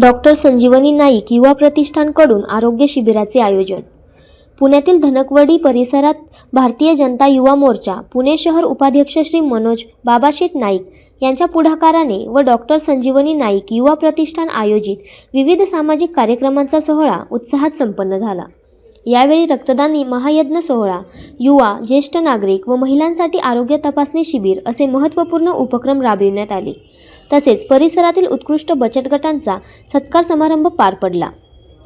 Doctor संजीवनी नाईक युवा प्रतिष्ठानकडून आरोग्य शिबिराचे आयोजन. पुण्यातील धनकवडी परिसरात भारतीय जनता युवा मोर्चा पुणे शहर उपाध्यक्ष श्री मनोज बाबाशेठ नाईक यांच्या पुढाकाराने व डॉक्टर संजीवनी नाईक युवा प्रतिष्ठान आयोजित विविध सामाजिक कार्यक्रमांचा सोहळा उत्साहात संपन्न झाला. यावेळी रक्तदान महायज्ञ सोहळा युवा ज्येष्ठ नागरिक व महिलांसाठी आरोग्य तपासणी शिबिर असे महत्त्वपूर्ण उपक्रम राबविण्यात आले. तसेच परिसरातील उत्कृष्ट बचत गटांचा सत्कार समारंभ पार पडला.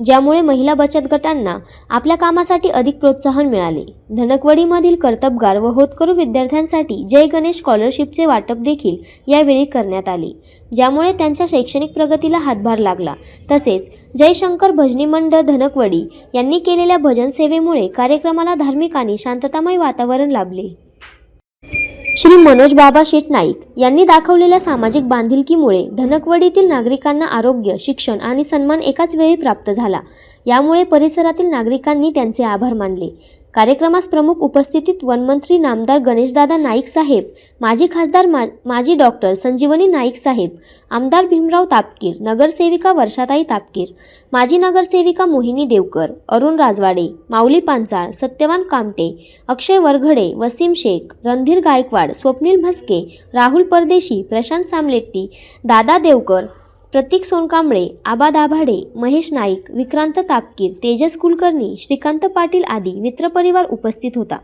ज्यामुळे महिला बचत गटांना आपल्या कामासाठी अधिक प्रोत्साहन मिळाले. धनकवडीमधील कर्तबगार व होतकरू विद्यार्थ्यांसाठी जय गणेश स्कॉलरशिपचे वाटप देखील यावेळी करण्यात आले. ज्यामुळे त्यांच्या शैक्षणिक प्रगतीला हातभार लागला. तसेच जयशंकर भजनी मंडळ धनकवडी यांनी केलेल्या भजन सेवेमुळे कार्यक्रमाला धार्मिक आणि शांततामय वातावरण लाभले. श्री मनोज बाबा शेठ नाईक यांनी दाखवलेल्या सामाजिक बांधिलकीमुळे धनकवडीतील नागरिकांना आरोग्य शिक्षण आणि सन्मान एकाच वेळी प्राप्त झाला. यामुळे परिसरातील नागरिकांनी त्यांचे आभार मानले. कार्यक्रमास प्रमुख उपस्थितीत वनमंत्री नामदार गणेशदादा नाईक साहेब माजी खासदार मा माजी डॉक्टर संजीवनी नाईक साहेब आमदार भीमराव तापकीर नगरसेविका वर्षाताई तापकीर माजी नगरसेविका मोहिनी देवकर अरुण राजवाडे माऊली पांचाळ सत्यवान कामटे अक्षय वरघडे वसीम शेख रणधीर गायकवाड स्वप्नील म्हस्के राहुल परदेशी प्रशांत सामलेट्टी दादा देवकर प्रतीक सोनकांबळे आबा दाभाडे महेश नाईक विक्रांत तापकीर तेजस कुलकर्णी श्रीकांत पाटील आदी मित्रपरिवार उपस्थित होता.